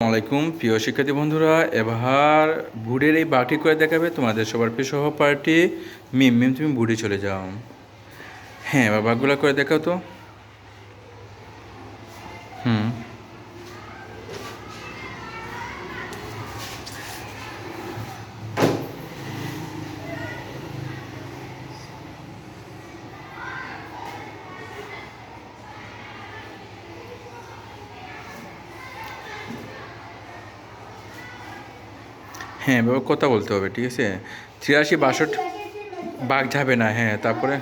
আসসালামাইকুম প্রিয় শিক্ষার্থী বন্ধুরা, এবার বুড়ের এই বাটি করে দেখাবে তোমাদের সবার প্রিয় সহপাঠী মিম মিম, তুমি বুড়ে চলে যাও। হ্যাঁ এবার বাঘগুলা করে দেখাও তো। হুম। হ্যাঁ এবার কথা বলতে হবে, ঠিক আছে? তিরাশি, বাষট্টি, বাঘ যাবে না হ্যাঁ তারপরে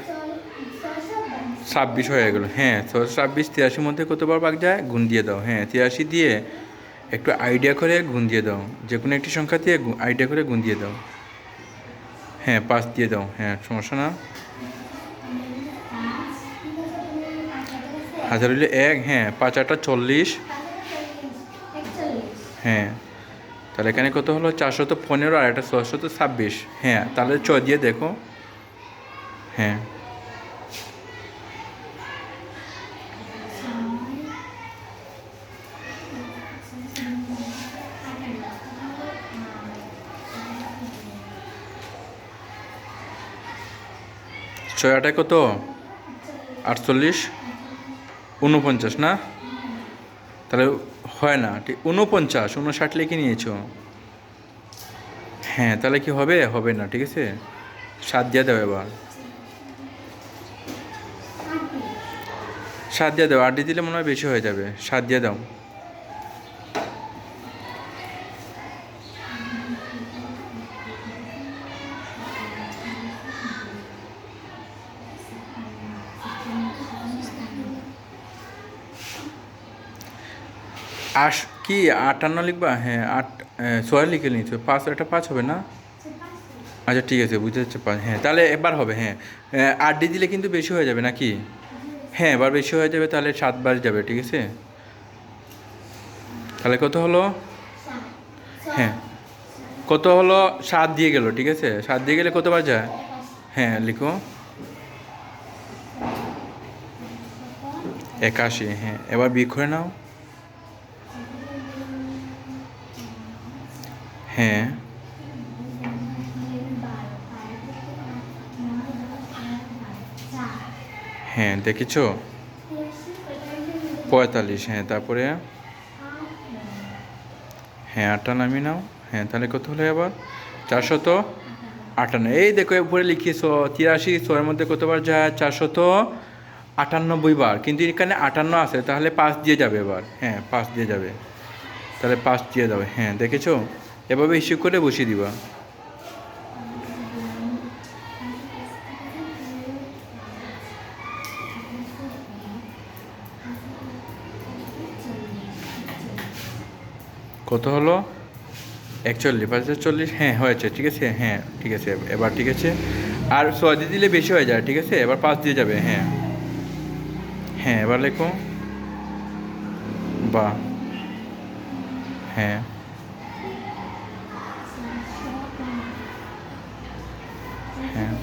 ছাব্বিশ হয়ে গেলো হ্যাঁ ছশো ছাব্বিশ, তিরাশির মধ্যে কতবার বাঘ যায়? গুণ দিয়ে দাও হ্যাঁ তিরাশি দিয়ে একটু আইডিয়া করে গুণ দিয়ে দাও যে কোনো একটি সংখ্যা দিয়ে আইডিয়া করে গুণ দিয়ে দাও। হ্যাঁ পাঁচ দিয়ে দাও হ্যাঁ সমস্যা না? হাজার হইলে এক হ্যাঁ পাঁচ আটটা চল্লিশ। হ্যাঁ তাহলে এখানে কত হলো? চারশত পনেরো আর একটা ছশত ছাব্বিশ। হ্যাঁ তাহলে চ দিয়ে দেখো। হ্যাঁ। ছয় আটায় কত? আটচল্লিশ। উনপঞ্চাশ না? তাহলে হয় না, ঠিক উনপঞ্চাশ উনষাট লিখে নিয়েছো। হ্যাঁ তাহলে কি হবে? হবে না, ঠিক আছে? সাত দিয়ে দেবো এবার। সাত দিয়ে দাও, আট দিয়ে দিলে মনে হয় বেশি হয়ে যাবে। সাত দিয়ে দাও। আশ, কি, আটান্ন লিখবা? হ্যাঁ আট ছয় লিখে নিয়েছো। পাঁচ, এটা পাঁচ হবে না? আচ্ছা ঠিক আছে, বুঝতে পারছি, পাঁচ হ্যাঁ তাহলে এবার হবে হ্যাঁ। আট ডি দিলে কিন্তু বেশি হয়ে যাবে নাকি? হ্যাঁ এবার বেশি হয়ে যাবে, তাহলে সাতবার যাবে, ঠিক আছে? তাহলে কত হলো? হ্যাঁ কত হলো? সাত দিয়ে গেল, ঠিক আছে? সাত দিয়ে গেলে কতবার যায়? হ্যাঁ লিখো। একাশি হ্যাঁ এবার বিয়োগ করে নাও। হ্যাঁ। হ্যাঁ দেখেছ? পঁয়তাল্লিশ হ্যাঁ তারপরে? হ্যাঁ আটটা নামিয়ে নাও। হ্যাঁ তাহলে কত হলো আবার চারশত আটান্ন। এই দেখো, উপরে লিখিয়েছো, তিরাশি, ছয়ের মধ্যে কতবার যায়? চারশত আটানব্বই বার। কিন্তু এখানে আটান্ন আছে, তাহলে পাঁচ দিয়ে যাবে এবার। হ্যাঁ পাঁচ দিয়ে যাবে। তাহলে পাঁচ দিয়ে যাবে। হ্যাঁ দেখেছ? এভাবে হিসেব করে বসিয়ে দিবা। কত হলো? একচল্লিশ পাঁচ চল্লিশ হ্যাঁ হয়েছে, ঠিক আছে হ্যাঁ ঠিক আছে, এবার ঠিক আছে। আর ছয় দিয়ে দিলে বেশি হয়ে যায়, ঠিক আছে, এবার পাঁচ দিয়ে যাবে হ্যাঁ। হ্যাঁ এবার লেখো। বা হ্যাঁ। হ্যাঁ।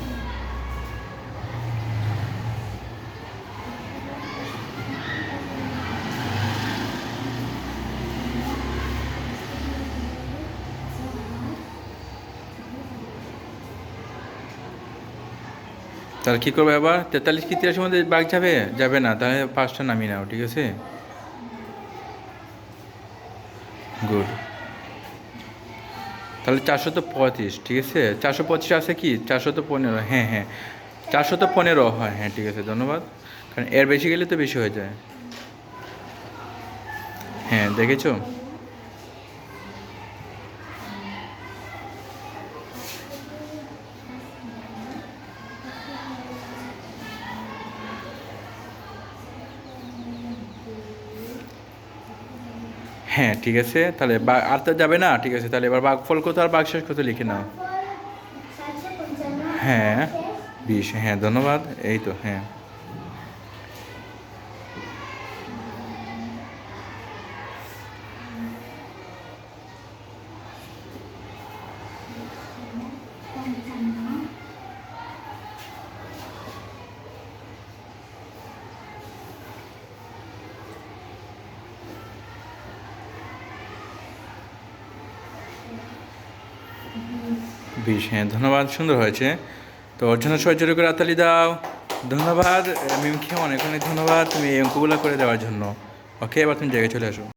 তাহলে কী করব আবার? তেতাল্লিশ কি তিরাশির মধ্যে বাঘ যাবে? যাবে না, তাহলে পাঁচটা নামিয়ে নাও, ঠিক আছে? গুড তাহলে চারশো তো পঁয়ত্রিশ, ঠিক আছে? চারশো পঁচিশ আছে কি? চারশো তো পনেরো হ্যাঁ হ্যাঁ। চারশো তো পনেরো, হয় হ্যাঁ ঠিক আছে, ধন্যবাদ। কারণ এর বেশি গেলে তো বেশি হয়ে যায়। হ্যাঁ দেখেছ? হ্যাঁ ঠিক আছে। তাহলে আর তো যাবে না ঠিক আছে। তাহলে এবার বাঘ ফল কত আর বাঘ শেষ কত লিখে নাও। হ্যাঁ বিশ হ্যাঁ ধন্যবাদ। এই তো হ্যাঁ। বিশ হ্যাঁ ধন্যবাদ, সুন্দর হয়েছে। তো ওর জন্য সবাই জোরে করে আতালি দাও। ধন্যবাদ মিমকে অনেক অনেক ধন্যবাদ, তুমি এই অঙ্কগুলো করে দেওয়ার জন্য। ওকে, এবার তুমি জায়গায় চলে আসো।